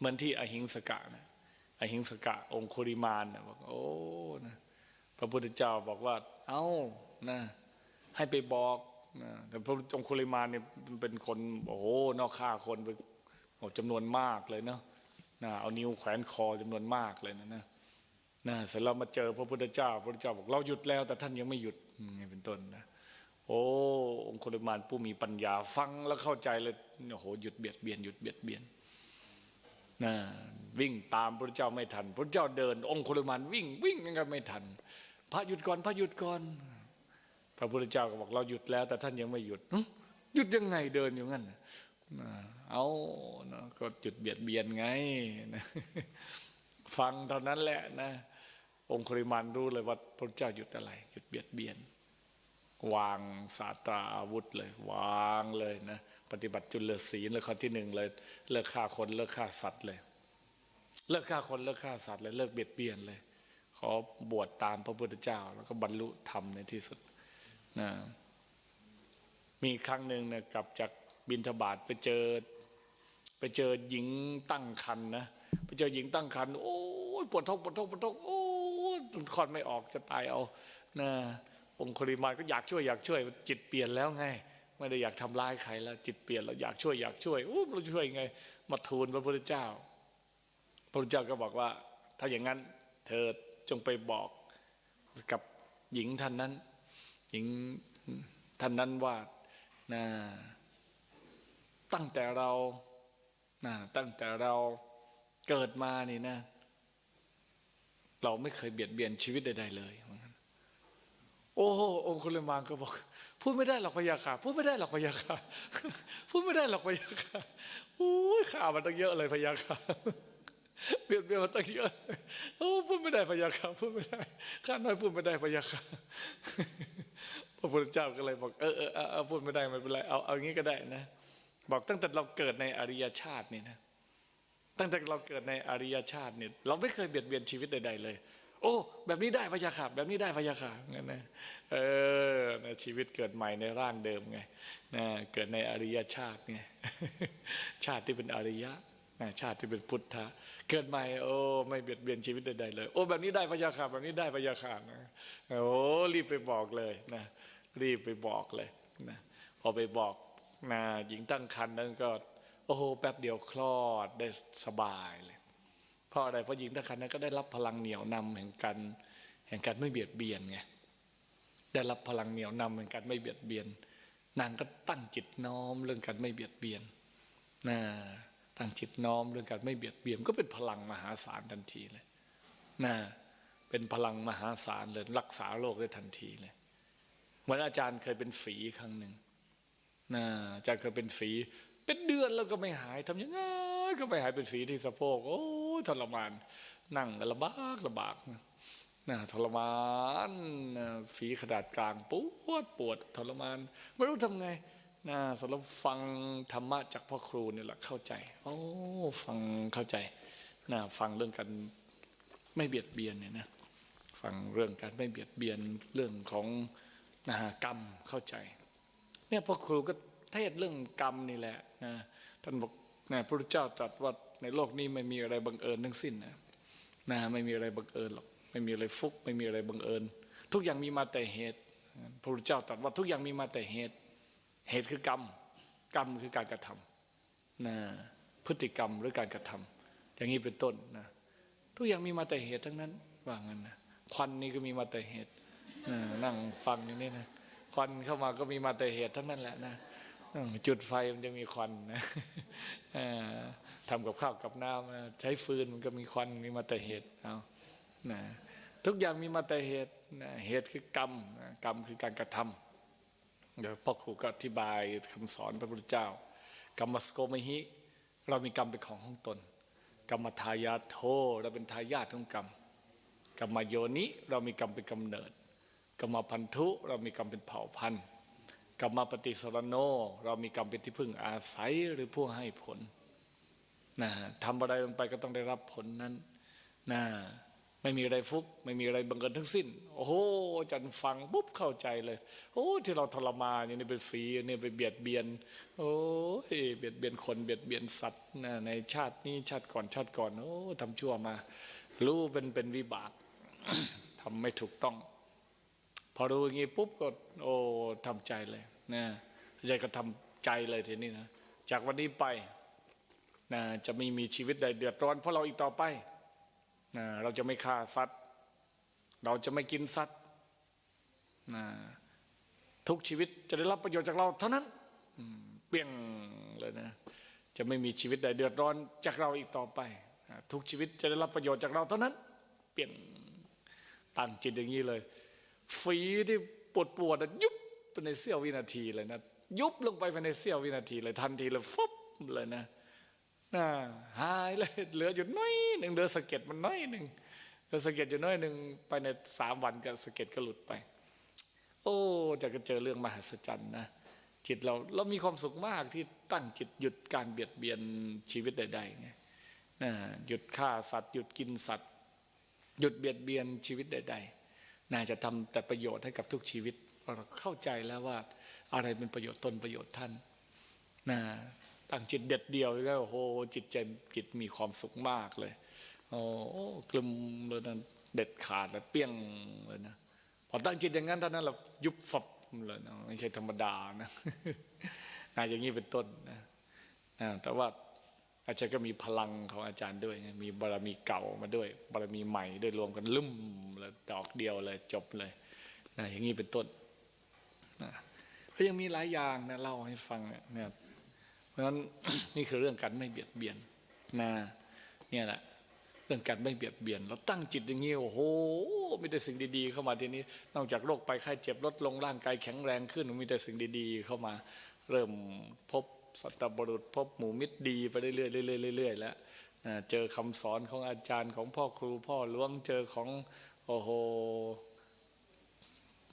เหมือนที่อหิงสกะนะอหิงสกะองคุริมานนะบอกโอ้นะพระพุทธเจ้าบอกว่า เอ้านะให้ไปบอกนะแต่พระองคุริมานเนี่ยเป็นคนโอ้โหนอกฆ่าคนไปโอ้จำนวนมากเลยเนาะนะเอานิ้วแขวนคอจำนวนมากเลยนะนะนะเสร็จแล้วมาเจอพระพุทธเจ้า พระพุทธเจ้าบอกเราหยุดแล้ว แต่ท่านยังไม่หยุดอย่างนี้เป็นต้นนะโอ้องคุลิมานผู้มีปัญญาฟังแล้วเข้าใจเลยโอ้โหหยุดเบียดเบียนหยุดเบียดเบียน นะวิ่งตามพระเจ้าไม่ทัน พระเจ้าเดิน องคุลิมานวิ่งวิ่งยังไงไม่ทัน พระหยุดก่อนพระหยุดก่อนพระพุทธเจ้าก็บอกเราหยุดแล้ว แต่ท่านยังไม่หยุดหยุดยังไงเดินอยู่งั้นเอาก็หยุดเบียดเบียนไงนะฟังเท่านั้นแหละนะองคุริมานรู้เลยว่าพระเจ้าหยุดอะไรหยุดเบียดเบียน วางสาตราอาวุธเลย วางเลยนะ ปฏิบัติจุลศีลเลยข้อที่หนึ่งเลย เลิกฆ่าคนเลิกฆ่าสัตว์เลย เลิกฆ่าคนเลิกฆ่าสัตว์เลยเลิกเบียดเบียนเลย ขอบวชตามพระพุทธเจ้า แล้วก็บรรลุธรรมในที่สุดนะมีครั้งหนึ่งเนี่ยกลับจากบินทบาทไปเจอ ไปเจอหญิงตั้งคันนะไปเจอหญิงตั้งคันโอ้ยปวดท้องปวดท้องปวดท้องโอ้ยคลอดไม่ออกจะตายเอานะองคุริมานก็อยากช่วยอยากช่วยจิตเปลี่ยนแล้วไง ไม่ได้อยากทำร้ายใครแล้ว จิตเปลี่ยนแล้วอยากช่วยอยากช่วยโอ้เราช่วยไง มาทูลพระพุทธเจ้า พระพุทธเจ้าก็บอกว่า ถ้าอย่างนั้นเธอจงไปบอกกับหญิงท่านนั้น หญิงท่านนั้นว่านะตั้งแต่เรานะตั้งแต่เราเกิดมานี่นะ เราไม่เคยเบียดเบียนชีวิตใดๆเลย โอ้โหองคุลิมานก็บอก พูดไม่ได้หรอกพยาค่ะพูดไม่ได้หรอกพยาค่ะพูดไม่ได้หรอกพยาค่ะโอ้ยข่าวมันตั้งเยอะเลยพยาค่ะเบียดเบียนมาตั้งเยอะโอ้พูดไม่ได้พยาค่ะพูดไม่ได้ข้าน้อยพูดไม่ได้พยาค่ะพระพุทธเจ้าก็เลยบอกเออเออเอาพูดไม่ได้ไม่เป็นไรเอาเอางี้ก็ได้นะ บอกตั้งแต่เราเกิดในอริยชาตินี่นะตั้งแต่เราเกิดในอริยชาติเนี่ยเราไม่เคยเบียดเบียนชีวิตใดๆเลย โอ้แบบนี้ได้พยาค่ะแบบนี้ได้พยาค่ะงั้นนะเออนะชีวิตเกิดใหม่ในร่างเดิมไงนะเกิดในอริยชาติไงชาติที่เป็นอริยะนะชาติที่เป็นพุทธะเกิดใหม่โอ้ไม่เบียดเบียนชีวิตใดๆเลย โอ้แบบนี้ได้พยาค่ะแบบนี้ได้พยาค่ะนะโอ้รีบไปบอกเลยนะรีบไปบอกเลยนะพอไปบอกนะหญิงตั้งครรภ์นั้นก็ โอ้โหแป๊บเดียวคลอดได้สบายเลย เพราะอะไรเพราะหญิงตั้งครรภ์นั้นก็ได้รับพลังเหนียวนำแห่งการแห่งการไม่เบียดเบียนไงได้รับพลังเหนียวนำแห่งการไม่เบียดเบียน นางก็ตั้งจิตน้อมเรื่องการไม่เบียดเบียนนะตั้งจิตน้อมเรื่องการไม่เบียดเบียน ก็เป็นพลังมหาศาลทันทีเลยนะเป็นพลังมหาศาลเลยรักษาโรคได้ทันทีเลยเหมือนอาจารย์เคยเป็นฝีครั้งหนึ่งนะอาจารย์เคยเป็นฝี เป็นเดือนแล้วก็ไม่หายทำยังไงก็ไม่หายเป็นฝีที่สะโพกโอ้ ทรมาน นั่งลำบากลำบากนะทรมานฝีขนาดกลางปวดปวดทรมาน ไม่รู้ทำไงนะสำหรับฟังธรรมะจากพ่อครูเนี่ยแหละเข้าใจ โอ้ฟังเข้าใจนะฟังเรื่องการไม่เบียดเบียนเนี่ยนะฟังเรื่องการไม่เบียดเบียนเรื่องของนะกรรมเข้าใจ เนี่ยพ่อครูก็เทศเรื่องกรรมนี่แหละนะท่านบอกนะพระพุทธเจ้าตรัสว่า ในโลกนี้ไม่มีอะไรบังเอิญทั้งสิ้นนะนะไม่มีอะไรบังเอิญหรอกไม่มีอะไรฟุก ไม่มีอะไรบังเอิญ ทุกอย่างมีมาแต่เหตุพระพุทธเจ้าตรัสว่าทุกอย่างมีมาแต่เหตุ เหตุคือกรรม กรรมคือการกระทำนะพฤติกรรมหรือการกระทำอย่างนี้เป็นต้นนะทุกอย่างมีมาแต่เหตุทั้งนั้นว่างั้นนะควันนี่ก็มีมาแต่เหตุนะนั่งฟังอย่างนี้นะควันเข้ามาก็มีมาแต่เหตุทั้งนั้นแหละนะจุดไฟมันจะมีควันนะ ทำกับข้าวกับน้ำใช้ฟืนมันก็มีควันมีมาแต่เหตุเอานะทุกอย่างมีมาแต่เหตุนะเหตุคือกรรมกรรมคือการกระทำเดี๋ยวพ่อครูก็อธิบายคำสอนพระพุทธเจ้า กรรมสโกมหิ เรามีกรรมเป็นของของตน กรรมทายาโทเราเป็นทายาทของกรรม กรรมโยนิเรามีกรรมเป็นกำเนิด กรรมพันธุเรามีกรรมเป็นเผ่าพันธุ์กรรมปฏิสรโน เรามีกรรมเป็นที่พึ่งอาศัยหรือผู้ให้ผล นะทำอะไรลงไปก็ต้องได้รับผลนั้นนะไม่มีอะไรฟุก ไม่มีอะไรบังเอิญทั้งสิ้น โอ้โหจารย์ฟังปุ๊บเข้าใจเลย โอ้ที่เราทรมานนี่เป็นฟรีนี่ไปเบียดเบียน โอ้ยเบียดเบียนคนเบียดเบียนสัตว์นะในชาตินี้ชาติก่อนชาติก่อนโอ้ทำชั่วมา รู้เป็นเป็นวิบากทำไม่ถูกต้อง พอรู้อย่างงี้ปุ๊บก็โอ้ทำใจเลยนะใจก็ทำใจเลยทีนี้นะจากวันนี้ไป นะจะไม่มีชีวิตใดเดือดร้อนเพราะเราอีกต่อไปนะเราจะไม่ฆ่าสัตว์ เราจะไม่กินสัตว์นะทุกชีวิตจะได้รับประโยชน์จากเราเท่านั้นเปลี่ยงเลยนะจะไม่มีชีวิตใดเดือดร้อนจากเราอีกต่อไปนะทุกชีวิตจะได้รับประโยชน์จากเราเท่านั้น เปลี่ยนตั้งจิตอย่างนี้เลย ฝีที่ปวดปวดยุบไปในเสี้ยววินาทีเลยนะยุบลงไปภายในเสี้ยววินาทีเลยทันทีเลยฟุบเลยนะ น่าหายเลยเหลืออยู่น้อยหนึ่งเหลือสะเก็ดมันน้อยหนึ่งเหลือสะเก็ดอยู่น้อยหนึ่งไปในสามวันก็สะเก็ดก็หลุดไป โอ้จะก็เจอเรื่องมหัศจรรย์นะจิตเราเรามีความสุขมากที่ตั้งจิตหยุดการเบียดเบียนชีวิตใดๆไงนะหยุดฆ่าสัตว์หยุดกินสัตว์ หยุดเบียดเบียนชีวิตใด ๆ น่าจะทำแต่ประโยชน์ให้กับทุกชีวิตเราเราเข้าใจแล้วว่าอะไรเป็นประโยชน์ตนประโยชน์ท่านนะ ตั้งจิตเด็ดเดียวก็โอ้โหจิตใจจิตมีความสุขมากเลยโอ้กลุ่มเลยนะเด็ดขาดเลยเปี้ยงเลยนะพอตั้งจิตอย่างนั้นเท่านั้นเรายุบฝับเลยนะไม่ใช่ธรรมดานะนะอย่างนี้เป็นต้นนะนะแต่ว่าอาจารย์ก็มีพลังของอาจารย์ด้วย มีบารมีเก่ามาด้วย บารมีใหม่ด้วยรวมกันลุ่มเลยดอกเดียวเลยจบเลยนะอย่างนี้เป็นต้นนะก็ยังมีหลายอย่างนะเล่าให้ฟังเนี่ยะนั้นนี่คือเรื่องการไม่เบียดเบียนนะเนี่ยแหละเรื่องการไม่เบียดเบียน เราตั้งจิตอย่างนี้โอ้โหมีแต่สิ่งดีๆ เข้ามาทีนี้ นอกจากโรคไปไข้เจ็บลดลงร่างกายแข็งแรงขึ้นมีแต่สิ่งดีๆ เข้ามา เริ่มพบสัตบุรุษพบหมู่มิตรดีไปเรื่อยๆเรื่อยๆแล้วเจอคำสอนของอาจารย์ของพ่อครูพ่อหลวงเจอของโอ้โห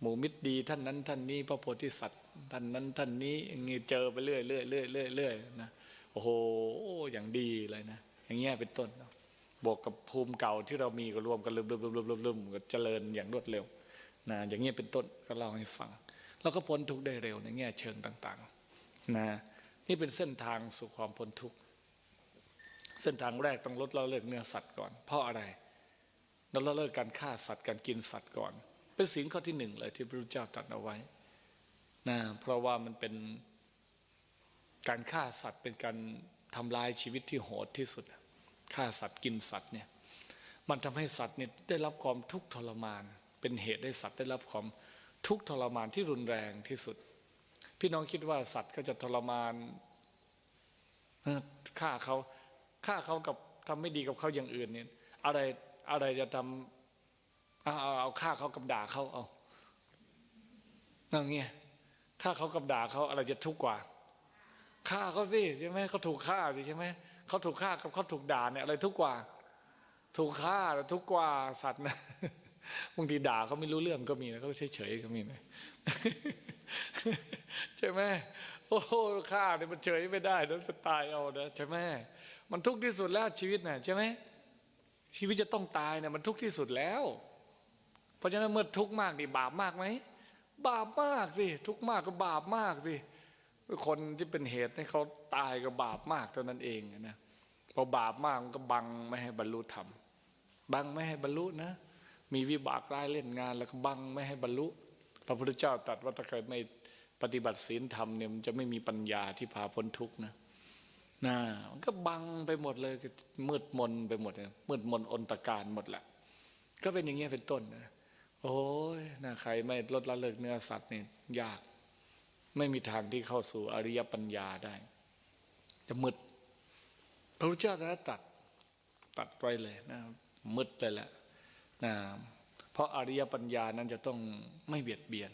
หมู่มิตรดีท่านนั้นท่านนี้ พระโพธิสัตว์ท่านนั้นท่านนี้อย่างงี้เจอไปเรื่อยๆเรื่อยเรื่อยเรื่อยนะโอ้โหอย่างดีเลยนะอย่างเงี้ยเป็นต้นบวกกับภูมิเก่าที่เรามีก็รวมกันลืมๆๆๆก็เจริญอย่างรวดเร็วนะอย่างเงี้ยเป็นต้นก็เล่าให้ฟังเราก็พ้นทุกข์ได้เร็วในแง่เชิงต่างๆนะนี่เป็นเส้นทางสู่ความพ้นทุกข์เส้นทางแรกต้องลดละเลิกเนื้อสัตว์ก่อน เพราะอะไรลดละเลิกการฆ่าสัตว์การกินสัตว์ก่อน เป็นสิ่งข้อที่หนึ่งเลยที่พระพุทธเจ้าตรัสเอาไว้นะเพราะว่ามันเป็นการฆ่าสัตว์เป็นการทำลายชีวิตที่โหดที่สุดฆ่าสัตว์กินสัตว์เนี่ยมันทำให้สัตว์เนี่ยได้รับความทุกข์ทรมาน เป็นเหตุให้สัตว์ได้รับความทุกข์ทรมานที่รุนแรงที่สุด พี่น้องคิดว่าสัตว์ก็จะทรมานฆ่าเขาฆ่าเขากับทำไม่ดีกับเขาอย่างอื่นเนี่ยอะไรอะไรจะทำเอา เอาเอาฆ่าเขากับด่าเขาเอานั่นเงี้ยฆ่าเขากับด่าเขาอะไรจะทุกข์กว่าฆ่าเขาสิใช่ไหมเขาถูกฆ่าสิใช่ไหมเขาถูกฆ่ากับเขาถูกด่าเนี่ยอะไรทุกข์กว่า ถูกฆ่าทุกข์กว่าสัตว์นะบางทีด่าเขาไม่รู้เรื่องก็มีนะเขาเฉยๆก็มีนะใช่ไหมโอ้โหฆ่าเนี่ยมันเฉยไม่ได้แล้วจะตายเอานะใช่ไหมมันทุกข์ที่สุดแล้วชีวิตน่ะใช่ไหมชีวิตจะต้องตายเนี่ยมันทุกข์ที่สุดแล้ว ราะฉะนั้นเมื่อทุกข์มากนี่บาปมากไหมบาปมากสิทุกข์มากก็บาปมากสิคนที่เป็นเหตุให้เขาตายก็บาปมากเท่านั้นเองนะพอบาปมากมันก็บังไม่ให้บรรลุธรรมบังไม่ให้บรรลุนะมีวิบากร้ายเล่นงาน แล้วก็บังไม่ให้บรรลุ พระพุทธเจ้าตรัสว่าถ้าเกิดไม่ปฏิบัติศีลธรรมเนี่ยมันจะไม่มีปัญญาที่พาพ้นทุกข์นะนะมันก็บังไปหมดเลยมืดมนไปหมดเลยมืดมนอนตการหมดแหละก็เป็นอย่างเงี้ยเป็นต้นนะ โอ้ยนะใครไม่ลดละเลิกเนื้อสัตว์เนี่ยยาก ไม่มีทางที่เข้าสู่อริยปัญญาได้ จะมืดพระพุทธเจ้านะตัดตัดไปเลยนะมืดเลยแหละนะเพราะอริยปัญญานั้นจะต้องไม่เบียดเบียน